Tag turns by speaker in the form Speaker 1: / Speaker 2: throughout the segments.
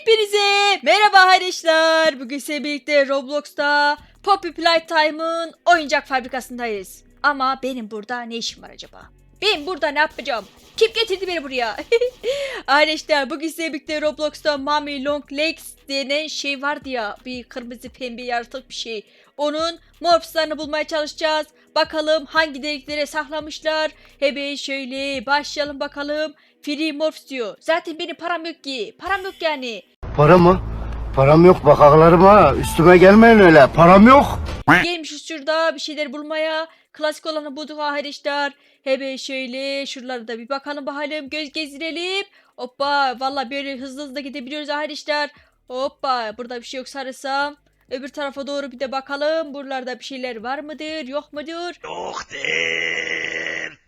Speaker 1: Hepinize merhaba arkadaşlar. Bugün sizinle birlikte Roblox'ta Poppy Playtime'ın oyuncak fabrikasındayız. Ama benim burada ne işim var acaba? Ben burada ne yapacağım? Kim getirdi beni buraya? arkadaşlar bugün sizinle birlikte Roblox'ta Mommy Long Legs denen şey vardı ya. Bir kırmızı pembe yaratık bir şey. Onun morphslarını bulmaya çalışacağız. Bakalım hangi deliklere saklamışlar. Hemen şöyle başlayalım bakalım. Free Morphs diyor. Zaten benim param yok ki. Param yok yani.
Speaker 2: Para mı? Param yok bak ağlarıma. Üstüme gelmeyin öyle. Param yok.
Speaker 1: Gelmişiz şurada bir şeyler bulmaya. Klasik olanı bulduk arkadaşlar. Hemen şöyle şuralara da bir bakalım bakalım. Göz gezdirelim. Hoppa valla böyle hızlı hızlı gidebiliyoruz arkadaşlar. Hoppa burada bir şey yok sarısam. Öbür tarafa doğru bir de bakalım. Buralarda bir şeyler var mıdır yok mudur?
Speaker 2: Yoktur.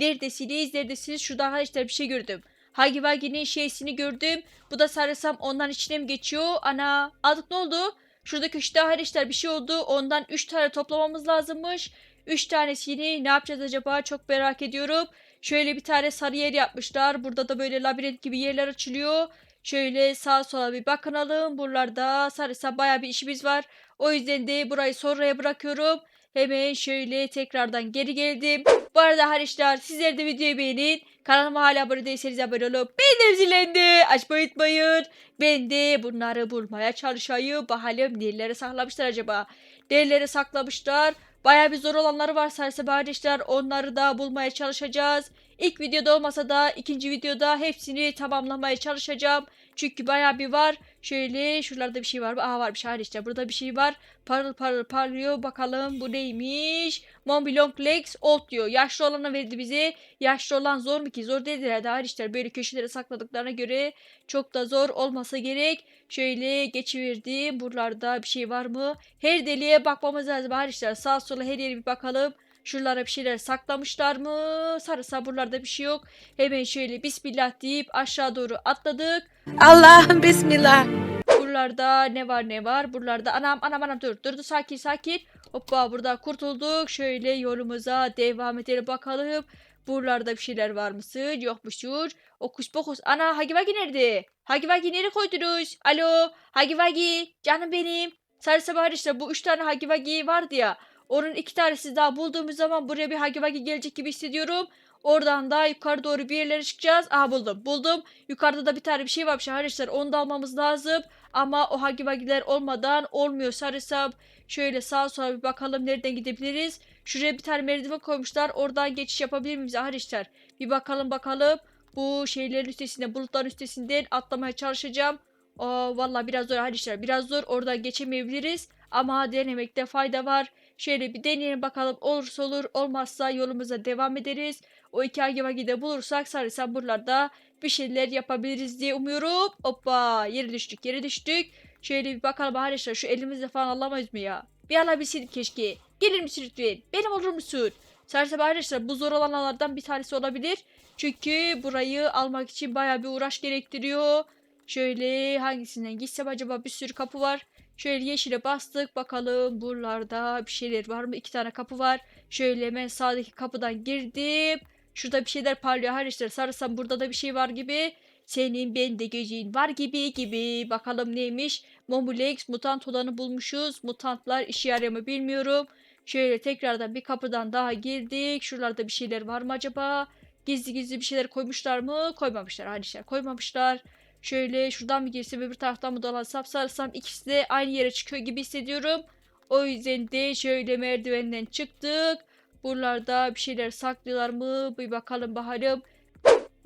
Speaker 1: Neredesiniz neredesiniz? Şurada arkadaşlar bir şey gördüm. Hagi Wagi'nin şeysini gördüm. Bu da sarısam ondan içine mi geçiyor? Ana aldık ne oldu? Şurada köşede arkadaşlar bir şey oldu. Ondan 3 tane toplamamız lazımmış. 3 tanesini ne yapacağız acaba? Çok merak ediyorum. Şöyle bir tane sarı yer yapmışlar. Burada da böyle labirent gibi yerler açılıyor. Şöyle sağa sola bir bakınalım. Buralarda sarısa baya bir işimiz var. O yüzden de burayı sonraya bırakıyorum. Hemen şöyle tekrardan geri geldim. Bu arada arkadaşlar sizler de videoyu beğenin. Kanalıma hala abone değilseniz abone olup bildirim zilini açmayı unutmayın. Ben de bunları bulmaya çalışayım. Bakalım nerelere saklamışlar acaba. Nerelere saklamışlar. Baya bir zor olanları var sarsa arkadaşlar. Onları da bulmaya çalışacağız. İlk videoda olmasa da ikinci videoda hepsini tamamlamaya çalışacağım. Çünkü baya bir var. Şöyle şuralarda bir şey var? Aa var bir şey arkadaşlar. Burada bir şey var. Parıl parıl parlıyor. Bakalım bu neymiş? Mommy Long Legs Old diyor. Yaşlı olanı verdi bize. Yaşlı olan zor mu ki? Zor değildir herhalde arkadaşlar. Böyle köşelere sakladıklarına göre çok da zor olmasa gerek. Şöyle geçiverdim. Buralarda bir şey var mı? Her deliğe bakmamız lazım arkadaşlar. Sağ sola her yere bir bakalım. Şuralara bir şeyler saklamışlar mı? Sarı buralarda bir şey yok. Hemen şöyle bismillah deyip aşağı doğru atladık.
Speaker 3: Allah'ım bismillah.
Speaker 1: Buralarda ne var ne var? Buralarda anam anam anam dur. Dur dur sakin sakin. Hoppa burada kurtulduk. Şöyle yolumuza devam edelim bakalım. Buralarda bir şeyler var mısın? Yokmuştur. Okus pokus. Ana Hagi Vagi nerede? Hagi Vagi nereye koydunuz? Alo Hagi Vagi canım benim. Sarı sabah işte bu üç tane Hagi Vagi vardı ya. Onun iki tanesi daha bulduğumuz zaman buraya bir Hagi Vagi gelecek gibi hissediyorum. Oradan da yukarı doğru bir yerlere çıkacağız. Aha buldum. Buldum. Yukarıda da bir tane bir şey varmış arkadaşlar. Onu da almamız lazım. Ama o Hagi Vagi'ler olmadan olmuyor sarısam. Şöyle sağa sola bir bakalım nereden gidebiliriz. Şuraya bir tane merdiven koymuşlar. Oradan geçiş yapabilir miyiz arkadaşlar? Bir bakalım bakalım. Bu şeylerin üstesinden, bulutların üstesinden atlamaya çalışacağım. Aa, vallahi biraz zor arkadaşlar. Biraz zor. Oradan geçemeyebiliriz. Ama denemekte fayda var. Şöyle bir deneyelim bakalım. Olursa olur. Olmazsa yolumuza devam ederiz. O iki Hagi de bulursak sarısam buralarda bir şeyler yapabiliriz diye umuyorum. Hoppa yere düştük yere düştük. Şöyle bir bakalım arkadaşlar şu elimizle falan alamayız mı ya? Bir alabilseydik keşke. Gelir misin lütfen? Benim olur musun? Sarısam arkadaşlar bu zor olanlardan bir tanesi olabilir. Çünkü burayı almak için baya bir uğraş gerektiriyor. Şöyle hangisinden gitsem acaba bir sürü kapı var. Şöyle yeşile bastık bakalım buralarda bir şeyler var mı? İki tane kapı var. Şöyle hemen sağdaki kapıdan girdim. Şurada bir şeyler parlıyor arkadaşlar. Sarısam burada da bir şey var gibi. Senin bende gözün var gibi gibi. Bakalım neymiş. Momulex mutant olanı bulmuşuz. Mutantlar işe yarıyor mu bilmiyorum. Şöyle tekrardan bir kapıdan daha girdik. Şuralarda bir şeyler var mı acaba? Gizli gizli bir şeyler koymuşlar mı? Koymamışlar arkadaşlar. Koymamışlar. Şöyle şuradan mı girsem öbür taraftan mı dolansam sarılsam ikisi de aynı yere çıkıyor gibi hissediyorum. O yüzden de şöyle merdivenden çıktık. Buralarda bir şeyler saklıyorlar mı? Bir bakalım bakalım.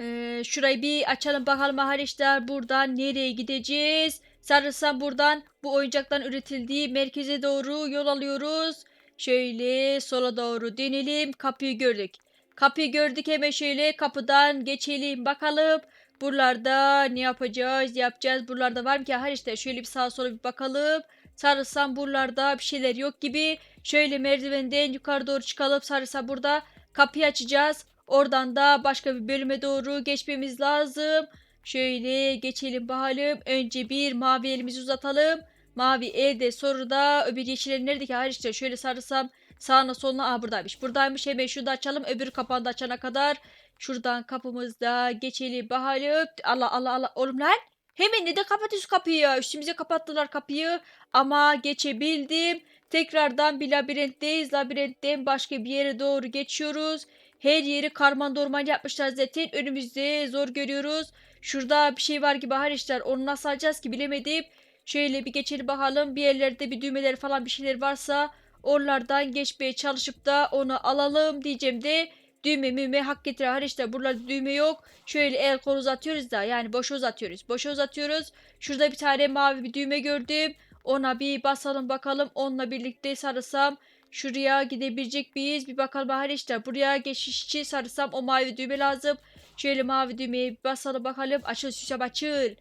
Speaker 1: Ee, şurayı bir açalım bakalım arkadaşlar. Buradan nereye gideceğiz? Sarılsam buradan bu oyuncakların üretildiği merkeze doğru yol alıyoruz. Şöyle sola doğru dönelim. Kapıyı gördük. Kapıyı gördük hemen şöyle kapıdan geçelim bakalım. Buralarda ne yapacağız? Yapacağız. Buralarda var mı ki? Hayır işte şöyle bir sağa sola bir bakalım. Sarılsam buralarda bir şeyler yok gibi. Şöyle merdivenden yukarı doğru çıkalım. Sarılsam burada kapıyı açacağız. Oradan da başka bir bölüme doğru geçmemiz lazım. Şöyle geçelim bakalım. Önce bir mavi elimizi uzatalım. Mavi elde sonra da öbür yeşillerin nerede ki? Hayır işte şöyle sarılsam sağına soluna. Aa buradaymış. Buradaymış. Hemen şunu da açalım. Öbür kapağını da açana kadar. Şuradan kapımızda geçelim bakalım. Allah Allah Allah. Oğlum lan. Hemen ne de kapatıyorsun kapıyı? Üstümüze kapattılar kapıyı. Ama geçebildim. Tekrardan bir labirentteyiz. Labirentten başka bir yere doğru geçiyoruz. Her yeri karman dorman yapmışlar zaten. Önümüzde zor görüyoruz. Şurada bir şey var gibi arkadaşlar. Onu nasıl alacağız ki bilemedim. Şöyle bir geçelim bakalım. Bir yerlerde bir düğmeler falan bir şeyler varsa oralardan geçmeye çalışıp da onu alalım diyeceğim de düğme müme hak getirir arkadaşlar. Buralarda düğme yok. Şöyle el kol uzatıyoruz da yani boşa uzatıyoruz. Boşa uzatıyoruz. Şurada bir tane mavi bir düğme gördüm. Ona bir basalım bakalım. Onunla birlikte sarısam şuraya gidebilecek miyiz? Bir bakalım arkadaşlar. Buraya geçiş için sarısam o mavi düğme lazım. Şöyle mavi düğmeye bir basalım bakalım. Açıl susam açıl.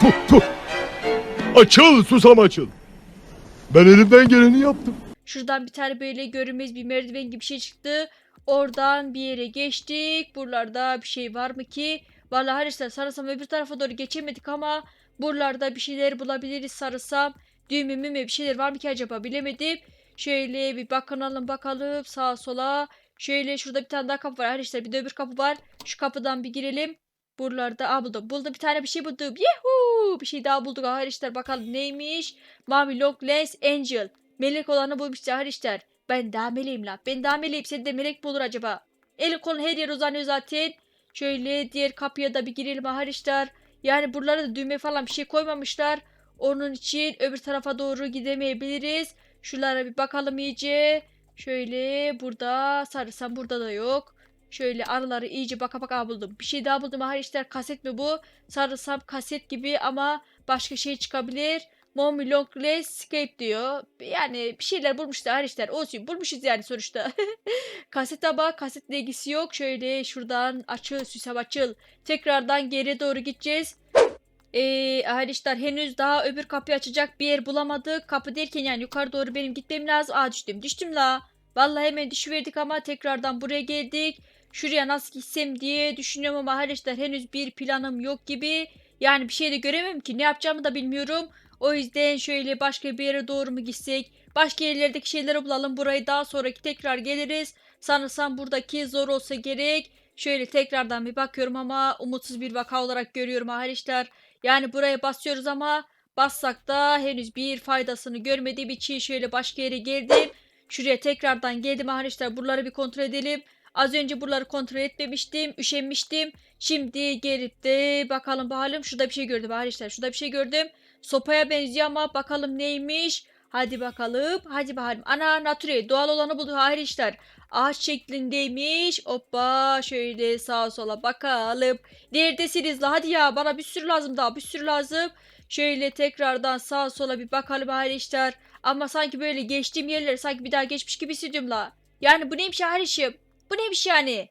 Speaker 4: Puh puh. Açıl susam açıl. Ben elimden geleni yaptım.
Speaker 1: Şuradan bir tane böyle görünmez bir merdiven gibi bir şey çıktı. Oradan bir yere geçtik. Buralarda bir şey var mı ki? Vallahi arkadaşlar sarısam öbür tarafa doğru geçemedik ama buralarda bir şeyler bulabiliriz sarısam. Düğme müme bir şeyler var mı ki acaba bilemedim. Şöyle bir bakınalım bakalım sağa sola. Şöyle şurada bir tane daha kapı var arkadaşlar. Bir de öbür kapı var. Şu kapıdan bir girelim. Buralarda aa buldum. Buldum bir tane bir şey buldum. Yuhuu! Bir şey daha bulduk arkadaşlar. Bakalım neymiş? Mami Long Lens Angel. Melek olanı buymuş arkadaşlar. Ben daha meleğim la. Ben daha meleğim. Sen de melek mi olur acaba? Eli kolun her yer uzanıyor zaten. Şöyle diğer kapıya da bir girelim arkadaşlar. Yani buralara da düğme falan bir şey koymamışlar. Onun için öbür tarafa doğru gidemeyebiliriz. Şuralara bir bakalım iyice. Şöyle burada sarısam burada da yok. Şöyle araları iyice baka baka buldum. Bir şey daha buldum arkadaşlar. Kaset mi bu? Sarısam kaset gibi ama başka şey çıkabilir. Mommy Long Legs Escape diyor. Yani bir şeyler bulmuşlar arkadaşlar. Olsun bulmuşuz yani sonuçta. kaset ama kasetle ilgisi yok. Şöyle şuradan açıl süsem açıl. Tekrardan geriye doğru gideceğiz. Ee, arkadaşlar henüz daha öbür kapıyı açacak bir yer bulamadık. Kapı derken yani yukarı doğru benim gitmem lazım. Aa düştüm düştüm la. Vallahi hemen düşüverdik ama tekrardan buraya geldik. Şuraya nasıl gitsem diye düşünüyorum ama arkadaşlar henüz bir planım yok gibi. Yani bir şey de göremem ki ne yapacağımı da bilmiyorum. O yüzden şöyle başka bir yere doğru mu gitsek? Başka yerlerdeki şeyleri bulalım. Burayı daha sonraki tekrar geliriz. Sanırsam buradaki zor olsa gerek. Şöyle tekrardan bir bakıyorum ama umutsuz bir vaka olarak görüyorum arkadaşlar. Yani buraya basıyoruz ama bassak da henüz bir faydasını görmediğim için şöyle başka yere geldim. Şuraya tekrardan geldim arkadaşlar. Buraları bir kontrol edelim. Az önce buraları kontrol etmemiştim. Üşenmiştim. Şimdi gelip de bakalım bakalım. Şurada bir şey gördüm arkadaşlar. Şurada bir şey gördüm. Sopaya benziyor ama bakalım neymiş. Hadi bakalım. Hadi bakalım. Ana nature doğal olanı bulduk arkadaşlar. Ağaç şeklindeymiş. Hoppa şöyle sağa sola bakalım. Neredesiniz la? Hadi ya bana bir sürü lazım daha. Bir sürü lazım. Şöyle tekrardan sağa sola bir bakalım arkadaşlar. Ama sanki böyle geçtiğim yerleri sanki bir daha geçmiş gibi hissediyorum la. Yani bu neymiş arkadaşım? Bu neymiş yani?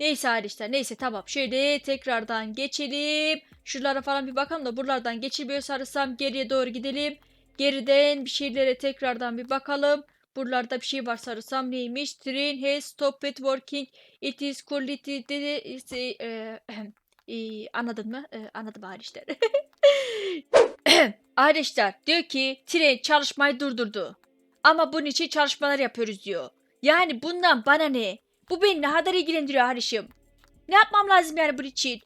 Speaker 1: Neyse arkadaşlar neyse tamam. Şöyle tekrardan geçelim. Şuralara falan bir bakalım da buralardan geçilmiyor sarısam geriye doğru gidelim. Geriden bir şeylere tekrardan bir bakalım. Buralarda bir şey var sarısam neymiş? Train has stopped working. It is quality. E, e, anladın mı? E, anladım arkadaşlar. arkadaşlar diyor ki tren çalışmayı durdurdu. Ama bunun için çalışmalar yapıyoruz diyor. Yani bundan bana ne? Bu beni ne kadar ilgilendiriyor Harişim? Ne yapmam lazım yani bunun için?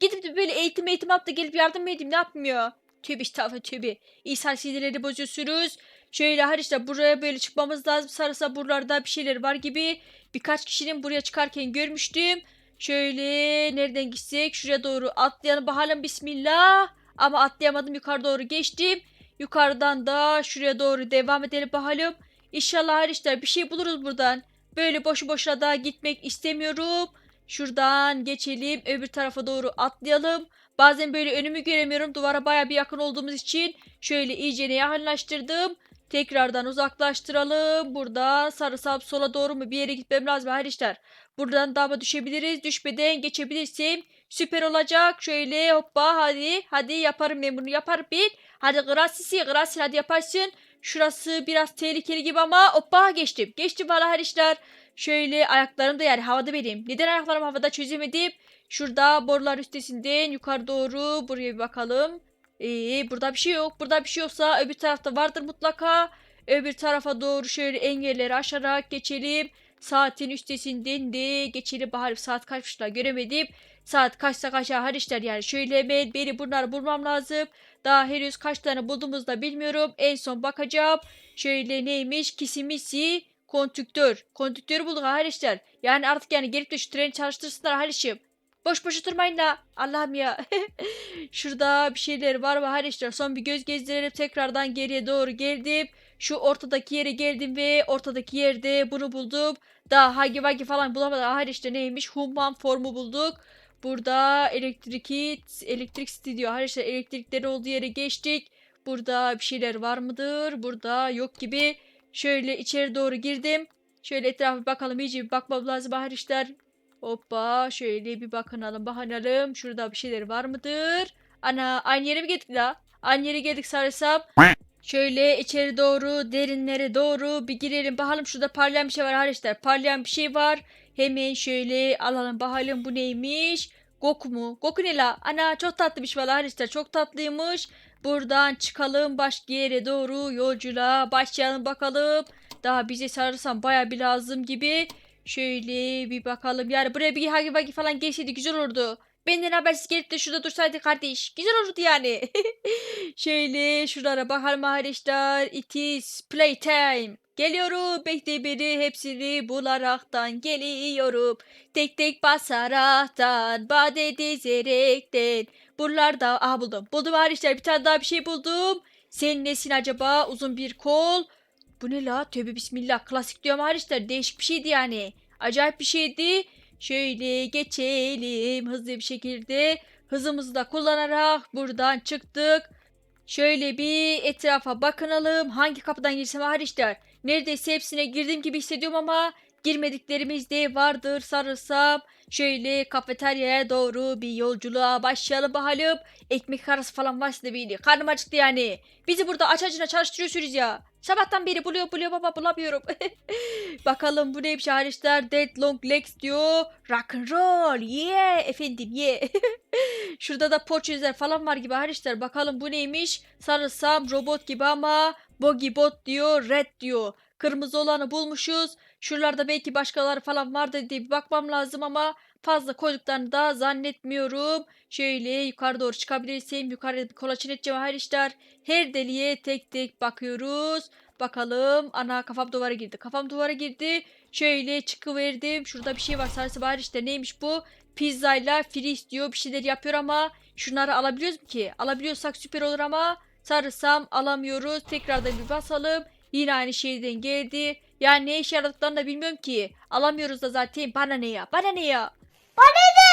Speaker 1: Gidip de böyle eğitim eğitim alıp da gelip yardım mı edeyim ne yapmıyor? Tövbe estağfurullah tövbe. İsa sinirleri bozuyorsunuz. Şöyle Hariş'te buraya böyle çıkmamız lazım. Sarısa buralarda bir şeyler var gibi. Birkaç kişinin buraya çıkarken görmüştüm. Şöyle nereden gitsek? Şuraya doğru atlayalım bakalım bismillah. Ama atlayamadım yukarı doğru geçtim. Yukarıdan da şuraya doğru devam edelim bakalım. İnşallah Hariş'te bir şey buluruz buradan. Böyle boşu boşuna da gitmek istemiyorum. Şuradan geçelim. Öbür tarafa doğru atlayalım. Bazen böyle önümü göremiyorum. Duvara baya bir yakın olduğumuz için şöyle iyice yakınlaştırdım. Tekrardan uzaklaştıralım. Burada sarı sola doğru mu bir yere gitmem lazım arkadaşlar. Buradan dama düşebiliriz. Düşmeden geçebilirsem süper olacak. Şöyle hoppa hadi. Hadi yaparım ben bunu yaparım ben. Hadi grasisi grasisi hadi yaparsın. Şurası biraz tehlikeli gibi ama hoppa geçtim. Geçtim valla arkadaşlar. Şöyle ayaklarım da yani havada benim. Neden ayaklarım havada çözemedim. Şurada borular üstesinden yukarı doğru buraya bir bakalım. Ee, burada bir şey yok. Burada bir şey yoksa öbür tarafta vardır mutlaka. Öbür tarafa doğru şöyle engelleri aşarak geçelim. Saatin üstesinden de geçelim. Bahar saat kaçmışlar göremedim. Saat kaçsa kaça her işler yani. Şöyle hemen beni bunları bulmam lazım. Daha henüz kaç tane bulduğumuzu da bilmiyorum. En son bakacağım. Şöyle neymiş? Kisimisi kontüktör. Kontüktörü bulduk işler. Yani artık yani gelip de şu treni çalıştırsınlar işim. Boş boş oturmayın da. Allah'ım ya. Şurada bir şeyler var mı işler. Son bir göz gezdirelim. Tekrardan geriye doğru geldim. Şu ortadaki yere geldim ve ortadaki yerde bunu buldum. Daha hagi vagi falan bulamadım. Her işte neymiş? Human formu bulduk. Burada elektrik elektrik stüdyo. Her işte elektriklerin olduğu yere geçtik. Burada bir şeyler var mıdır? Burada yok gibi. Şöyle içeri doğru girdim. Şöyle etrafa bakalım. iyice bir bakmam lazım. İşler. Hoppa şöyle bir bakınalım bakalım. Şurada bir şeyler var mıdır? Ana aynı yere mi geldik la? Aynı yere geldik sanırsam. Şöyle içeri doğru derinlere doğru bir girelim. Bakalım şurada parlayan bir şey var arkadaşlar. Parlayan bir şey var. Hemen şöyle alalım bakalım bu neymiş? Goku mu? Goku ne la? Ana çok tatlı bir şey var arkadaşlar. Çok tatlıymış. Buradan çıkalım başka yere doğru yolculuğa başlayalım bakalım. Daha bize sarılsam baya bir lazım gibi. Şöyle bir bakalım. Yani buraya bir hagi vagi falan gelseydi güzel olurdu. Benden habersiz gelip de şurada dursaydı kardeş. Güzel olurdu yani. Şöyle şuralara bakalım arkadaşlar. It is playtime. Geliyorum bekle beni hepsini bularaktan geliyorum. Tek tek basaraktan bade dizerekten. Buralarda aha buldum. Buldum arkadaşlar bir tane daha bir şey buldum. Senin nesin acaba uzun bir kol. Bu ne la? Tövbe bismillah. Klasik diyorum arkadaşlar. Değişik bir şeydi yani. Acayip bir şeydi. Şöyle geçelim hızlı bir şekilde. Hızımızı da kullanarak buradan çıktık. Şöyle bir etrafa bakınalım. Hangi kapıdan girsem arkadaşlar. Neredeyse hepsine girdiğim gibi hissediyorum ama girmediklerimiz de vardır sarılsam. Şöyle kafeteryaya doğru bir yolculuğa başlayalım bakalım. Ekmek arası falan varsa da bir Karnım acıktı yani. Bizi burada aç acına çalıştırıyorsunuz ya. Sabahtan beri buluyor buluyor baba bulamıyorum. Bakalım bu neymiş arkadaşlar. Dead Long Legs diyor. Rock and roll. Yeah efendim yeah. Şurada da poçözler falan var gibi arkadaşlar. Bakalım bu neymiş. Sarılsam robot gibi ama Bogi bot diyor. Red diyor. Kırmızı olanı bulmuşuz. Şuralarda belki başkaları falan vardı diye bir bakmam lazım ama fazla koyduklarını da zannetmiyorum. Şöyle yukarı doğru çıkabilirsem yukarıda bir kolaçın edeceğim arkadaşlar. Her deliğe tek tek bakıyoruz. Bakalım. Ana kafam duvara girdi. Kafam duvara girdi. Şöyle çıkıverdim. Şurada bir şey var. Sarısı bari işte neymiş bu? Pizzayla fris diyor. Bir şeyler yapıyor ama şunları alabiliyoruz mu ki? Alabiliyorsak süper olur ama sarısam alamıyoruz. Tekrardan bir basalım. Yine aynı şeyden geldi. Yani ne işe yaradıklarını da bilmiyorum ki. Alamıyoruz da zaten. Bana ne ya? Bana ne ya? Bana ne?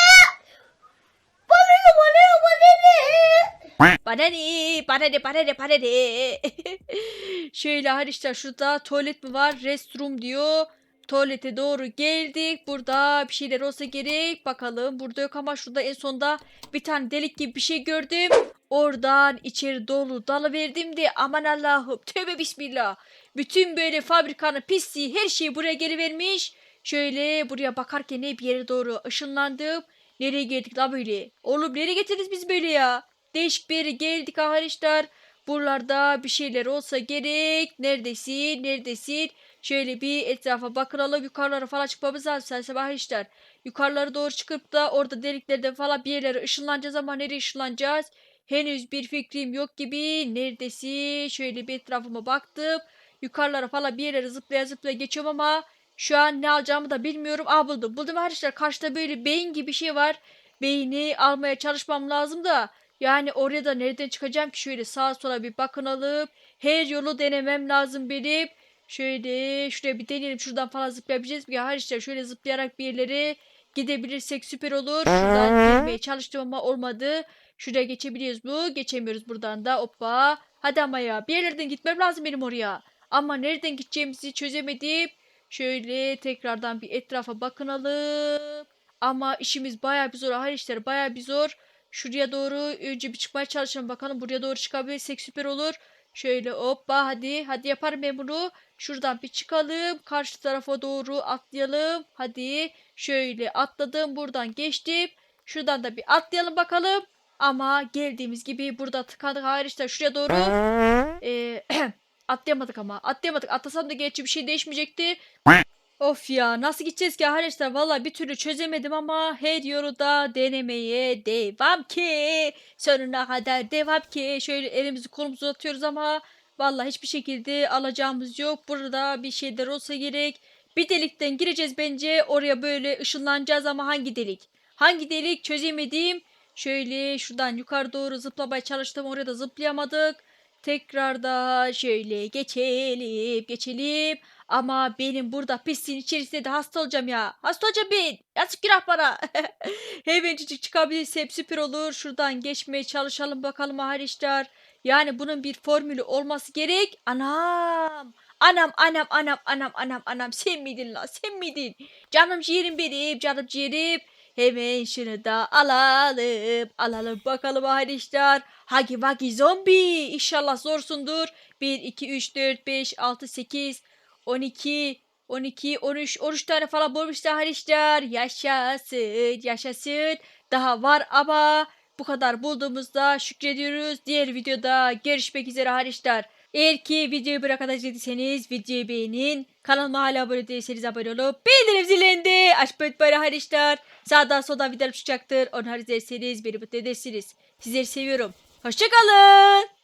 Speaker 1: Bana ne? Bana ne? Bana ne? Şöyle arkadaşlar şurada tuvalet mi var? Restroom diyor. Tuvalete doğru geldik. Burada bir şeyler olsa gerek. Bakalım. Burada yok ama şurada en sonda bir tane delik gibi bir şey gördüm. Oradan içeri dolu dalıverdim de aman Allah'ım. Tövbe bismillah. Bütün böyle fabrikanın pisliği her şeyi buraya geri vermiş. Şöyle buraya bakarken hep yere doğru ışınlandım. Nereye geldik la böyle? Oğlum nereye getirdiniz biz böyle ya? Değişik bir yere geldik arkadaşlar. Buralarda bir şeyler olsa gerek. Neredesin? Neredesin? Şöyle bir etrafa bakınalım. Yukarılara falan çıkmamız lazım. Sen sabah işler. Yukarılara doğru çıkıp da orada deliklerden falan bir yerlere ışınlanacağız ama nereye ışınlanacağız? Henüz bir fikrim yok gibi. Neredesin? Şöyle bir etrafıma baktım. Yukarılara falan bir yerlere zıplaya zıplaya geçiyorum ama şu an ne alacağımı da bilmiyorum. Aa buldum. Buldum arkadaşlar. Karşıda böyle beyin gibi bir şey var. Beyni almaya çalışmam lazım da. Yani oraya da nereden çıkacağım ki? Şöyle sağa sola bir bakınalım. Her yolu denemem lazım benim. Şöyle şuraya bir deneyelim. Şuradan falan zıplayabileceğiz mi? Ya arkadaşlar şöyle zıplayarak bir yerlere gidebilirsek süper olur. Şuradan girmeye çalıştım ama olmadı. Şuraya geçebiliyoruz mu? Geçemiyoruz buradan da. Hoppa. Hadi ama ya. Bir yerlerden gitmem lazım benim oraya. Ama nereden gideceğimizi çözemedim. Şöyle tekrardan bir etrafa bakınalım. Ama işimiz baya bir zor. Hayır işler baya bir zor. Şuraya doğru önce bir çıkmaya çalışalım bakalım. Buraya doğru çıkabilirsek süper olur. Şöyle hoppa hadi. Hadi yaparım ben bunu. Şuradan bir çıkalım. Karşı tarafa doğru atlayalım. Hadi. Şöyle atladım. Buradan geçtim. Şuradan da bir atlayalım bakalım. Ama geldiğimiz gibi burada tıkandık. Hayır işte şuraya doğru. Ee, atlayamadık ama. Atlayamadık. Atlasam da gerçi bir şey değişmeyecekti. Of ya nasıl gideceğiz ki arkadaşlar valla bir türlü çözemedim ama her yolu da denemeye devam ki sonuna kadar devam ki şöyle elimizi kolumuzu uzatıyoruz ama valla hiçbir şekilde alacağımız yok burada bir şeyler olsa gerek bir delikten gireceğiz bence oraya böyle ışınlanacağız ama hangi delik hangi delik çözemedim şöyle şuradan yukarı doğru zıplamaya çalıştım oraya da zıplayamadık tekrar da şöyle geçelim geçelim ama benim burada pisliğin içerisinde de hasta olacağım ya. Hasta olacağım ben. Yazık günah bana. Hemencik çıkabilirsem süper olur. Şuradan geçmeye çalışalım bakalım arkadaşlar. Yani bunun bir formülü olması gerek. Anam. Anam anam anam anam anam anam sen miydin la sen miydin? Canım ciğerim benim canım ciğerim. Hemen şunu da alalım. Alalım bakalım arkadaşlar. Hagi vagi zombi. İnşallah zorsundur. 1, 2, 3, 4, 5, 6, 8, 12, 12, 13, 13 tane falan bulmuşlar arkadaşlar. Yaşasın, yaşasın. Daha var ama bu kadar bulduğumuzda şükrediyoruz. Diğer videoda görüşmek üzere arkadaşlar. Eğer ki videoyu kadar izlediyseniz videoyu beğenin. Kanalıma hala abone değilseniz abone olup bildirim zilini de açmayı unutmayın arkadaşlar. Sağdan soldan videolar çıkacaktır. Onları izlerseniz beni mutlu edersiniz. Sizleri seviyorum. Hoşçakalın.